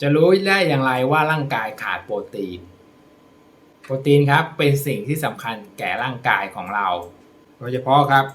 จะรู้ได้อย่างไรว่าร่างกายขาดโปรตีน โปรตีนครับเป็นสิ่งที่สำคัญแก่ร่างกายของเรา โดยเฉพาะครับ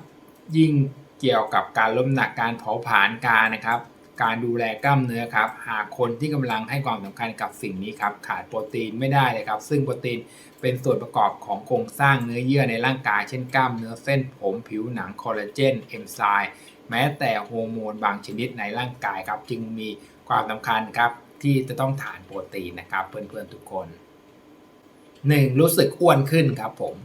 ยิ่งเกี่ยวกับการลดน้ำหนักการเผาผลาญการนะครับ การดูแลกล้ามเนื้อครับ หากคนที่กำลังให้ความสำคัญกับสิ่งนี้ครับ ขาดโปรตีนไม่ได้เลยครับ ซึ่งโปรตีนเป็นส่วนประกอบของโครงสร้างเนื้อเยื่อในร่างกาย เช่นกล้ามเนื้อเส้นผมผิวหนังคอลลาเจนเอนไซม์แม้แต่ฮอร์โมนบางชนิดในร่างกายครับ จึงมีความสำคัญครับ ที่จะต้องทานโปรตีนนะครับเพื่อนๆทุกคน 1. รู้สึกอ้วนขึ้นครับผม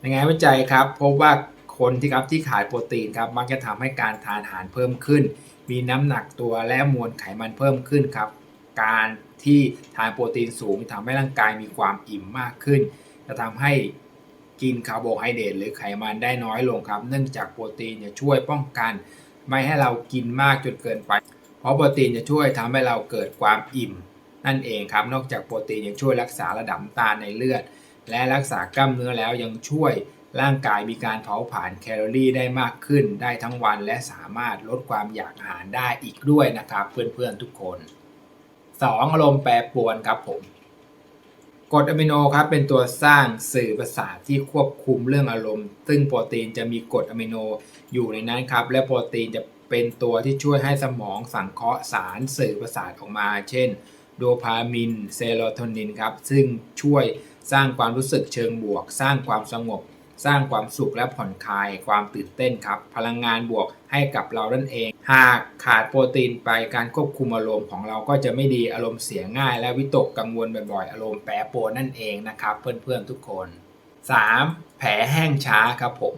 ในงานวิจัยครับพบว่าคนที่ครับที่ขาดโปรตีนครับมักจะทำให้การทานอาหารเพิ่มขึ้น มีน้ำหนักตัวและมวลไขมันเพิ่มขึ้นครับ การที่ทานโปรตีนสูงทำให้ร่างกายมีความอิ่มมากขึ้น จะทำให้กินคาร์โบไฮเดรตหรือไขมันได้น้อยลงครับ เนื่องจากโปรตีนจะช่วยป้องกัน ไม่ให้เรากินมากจนเกินไป เพราะโปรตีนจะช่วยทำให้เราเกิดความอิ่ม นั่นเองครับ นอกจากโปรตีนยังช่วยรักษาระดับตาในเลือด และรักษากล้ามเนื้อแล้วยังช่วยร่างกายมีการเผาผลาญแคลอรี่ได้มากขึ้น ได้ทั้งวันและสามารถลดความอยากอาหารได้อีกด้วยนะครับเพื่อนๆทุกคน 2. อารมณ์แปรปรวนครับผมกรดอะมิโนครับเป็นตัวสร้างสื่อประสาทที่ควบคุมเรื่องอารมณ์ ซึ่งโปรตีนจะมีกรดอะมิโนอยู่ในนั้นครับและโปรตีนจะ เป็นตัวที่ช่วยให้สมองสังเคราะห์สารสื่อประสาทออกมา เช่น โดพามิน เซโรโทนินครับ ซึ่งช่วยสร้างความรู้สึกเชิงบวก สร้างความสงบ สร้างความสุขและผ่อนคลาย ความตื่นเต้นครับ พลังงานบวกให้กับเรานั่นเอง หากขาดโปรตีนไปการควบคุมอารมณ์ของเราก็จะไม่ดีอารมณ์เสียง่าย และวิตกกังวลบ่อยๆอารมณ์แปรปรวนนั่นเองนะครับ เพื่อนๆทุกคน 3. แผลแห้งช้าครับผม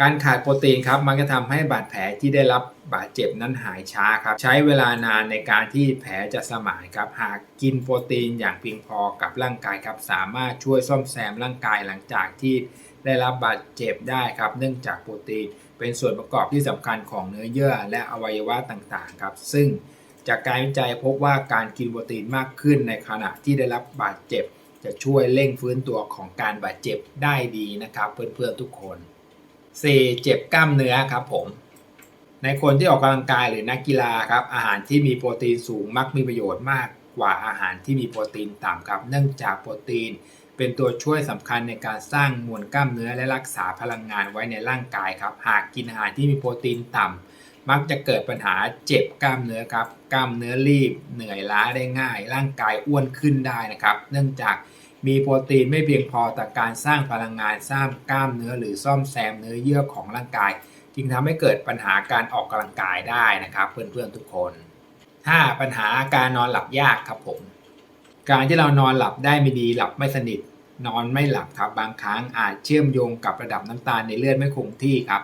การขาดโปรตีนครับมันจะทำให้บาดแผลที่ได้รับบาดเจ็บนั้นหายช้าครับ ใช้เวลานานในการที่แผลจะสมานครับ หากกินโปรตีนอย่างเพียงพอกับร่างกายครับ สามารถช่วยซ่อมแซมร่างกายหลังจากที่ได้รับบาดเจ็บได้ครับ เนื่องจากโปรตีนเป็นส่วนประกอบที่สำคัญของเนื้อเยื่อและอวัยวะต่างๆครับ ซึ่งจากการวิจัยพบว่าการกินโปรตีนมากขึ้นในขณะที่ได้รับบาดเจ็บ จะช่วยเร่งฟื้นตัวของการบาดเจ็บได้ดีนะครับ เพื่อนๆทุกคน 4. เจ็บกล้ามเนื้อครับผม ในคนที่ออกกำลังกายหรือนักกีฬาครับอาหารที่มีโปรตีนสูงมักมีประโยชน์มากกว่าอาหารที่มีโปรตีนต่ำครับ เนื่องจากโปรตีน เป็นตัวช่วยสำคัญในการสร้างมวลกล้ามเนื้อและรักษาพลังงานไว้ในร่างกายครับ หากกินอาหารที่มีโปรตีนต่ำมักจะเกิดปัญหาเจ็บกล้ามเนื้อครับ กล้ามเนื้อรีบ เหนื่อยล้าได้ง่าย ร่างกายอ้วนขึ้นได้นะครับ เนื่องจาก มีโปรตีนไม่เพียงพอต่อการสร้างพลังงานสร้างกล้ามเนื้อหรือซ่อมแซมเนื้อเยื่อของร่างกาย จึงทำให้เกิดปัญหาการออกกำลังกายได้นะครับ เพื่อนๆทุกคน 5. ปัญหาการนอนหลับยากครับผม การที่เรานอนหลับได้ไม่ดีหลับไม่สนิท นอนไม่หลับครับบางครั้งอาจเชื่อมโยงกับระดับน้ำตาลในเลือดไม่คงที่ครับ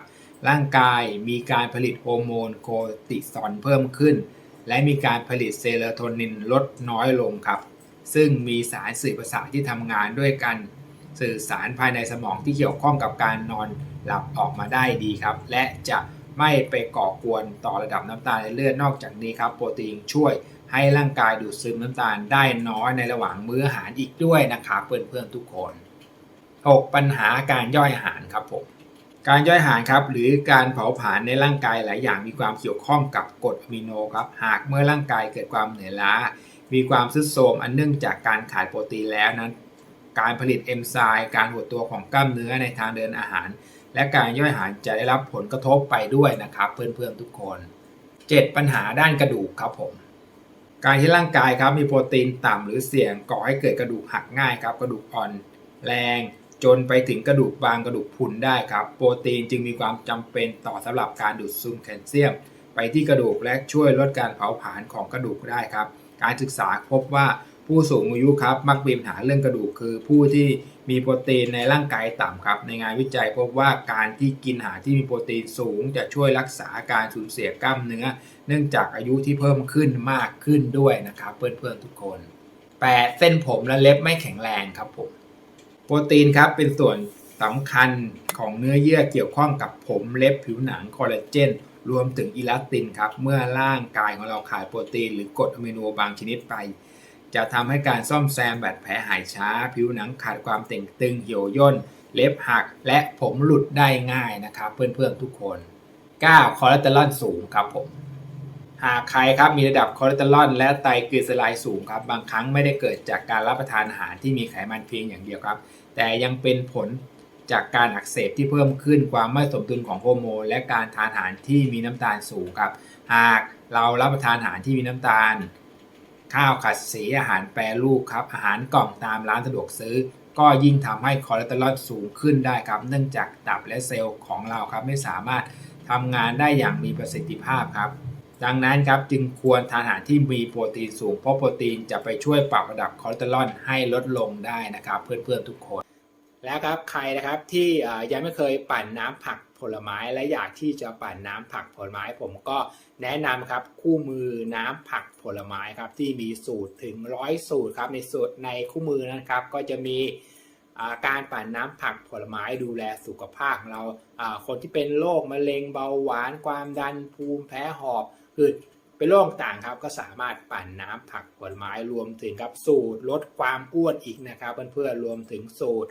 ร่างกายมีการผลิตฮอร์โมนโคติซอลเพิ่มขึ้น และมีการผลิตเซโรโทนินลดน้อยลงครับ ซึ่งมีสารสื่อประสาทที่ทำงานด้วยกันสื่อสารภายในสมองที่เกี่ยวข้องกับการนอนหลับออกมาได้ดีครับ และจะไม่ไปก่อกวนต่อระดับน้ำตาลในเลือดนอกจากนี้ครับ โปรตีนช่วยให้ร่างกายดูดซึมน้ำตาลได้น้อยในระหว่างมื้ออาหารอีกด้วยนะครับเพื่อนๆทุกคน 6. ปัญหาการย่อยอาหารครับผมการย่อยอาหารครับหรือการเผาผลาญในร่างกายหลายอย่างมีความเกี่ยวข้องกับกรดอะมิโนครับหากเมื่อร่างกายเกิดความเหนื่อยล้า มีความทรุดโทรมอันเนื่องจากการขาดโปรตีนแล้วนั้น การผลิตเอนไซม์การหดตัวของกล้ามเนื้อในทางเดินอาหาร และการย่อยอาหารจะได้รับผลกระทบไปด้วยนะครับเพื่อนๆทุกคน 7. ปัญหาด้านกระดูกครับผมการที่ร่างกายครับมีโปรตีนต่ำหรือเสี่ยงก่อให้เกิดกระดูกหักง่ายครับกระดูกอ่อนแรง จนไปถึงกระดูกบางกระดูกพุนได้ครับ โปรตีนจึงมีความจำเป็นต่อสำหรับการดูดซึมแคลเซียม ไปที่กระดูกและช่วยลดการเผาผลาญของกระดูกได้ครับ การศึกษาพบว่าผู้สูงอายุครับมักมีปัญหาเรื่องกระดูกคือผู้ที่มีโปรตีนในร่างกายต่ำครับ ในงานวิจัยพบว่าการที่กินอาหารที่มีโปรตีนสูง จะช่วยรักษาการสูญเสียกล้ามเนื้อ เนื่องจากอายุที่เพิ่มขึ้นมากขึ้นด้วยนะครับ เพื่อนๆทุกคน 8. เส้นผมและเล็บไม่แข็งแรงครับผมโปรตีนครับเป็นส่วน สำคัญของเนื้อเยื่อเกี่ยวข้องกับผมเล็บผิวหนังคอลลาเจนรวมถึงอิลาสตินครับ เมื่อร่างกายของเราขาดโปรตีน หรือกรดอะมิโนบางชนิดไป จะทำให้การซ่อมแซมบาดแผลหายช้า ผิวหนังขาดความเต่งตึงเหี่ยวย่น เล็บหักและผมหลุดได้ง่ายนะครับ เพื่อนๆทุกคน 9. คอเลสเตอรอลสูงครับผม หากใครครับมีระดับคอเลสเตอรอลและไตรกลีเซอไรด์สูงครับ บางครั้งไม่ได้เกิดจากการรับประทานอาหารที่มีไขมันเพียงอย่างเดียวครับ แต่ยังเป็นผล จากการอักเสบที่เพิ่มขึ้นความไม่สมดุลของฮอร์โมนและการทานอาหารที่มีน้ำตาลสูงครับ หากเรารับประทานอาหารที่มีน้ำตาล ข้าวขัดสีอาหารแปรรูปครับอาหารกล่องตามร้านสะดวกซื้อ ก็ยิ่งทำให้คอเลสเตอรอลสูงขึ้นได้ครับ เนื่องจากตับและเซลล์ของเราครับไม่สามารถทำงานได้อย่างมีประสิทธิภาพครับดังนั้นครับจึงควรทานอาหารที่มีโปรตีนสูงเพราะโปรตีนจะไปช่วยปรับระดับคอเลสเตอรอลให้ลดลงได้นะครับ เพื่อนๆทุกคน แล้วครับใครนะครับที่ยังไม่เคยปั่นน้ำผักผลไม้และอยากที่จะปั่นน้ำผักผลไม้ ผมก็แนะนำครับคู่มือน้ำผักผลไม้ครับที่มีสูตรถึงร้อยสูตรครับในสูตรในคู่มือนะครับ ก็จะมีการปั่นน้ำผักผลไม้ดูแลสุขภาพของเราคนที่เป็นโรคมะเร็งเบาหวานความดันภูมิแพ้หอบหืดเป็นโรคต่างครับก็สามารถปั่นน้ำผักผลไม้รวมถึงครับสูตรลดความอ้วนอีกนะครับเพื่อนๆรวมถึงสูตร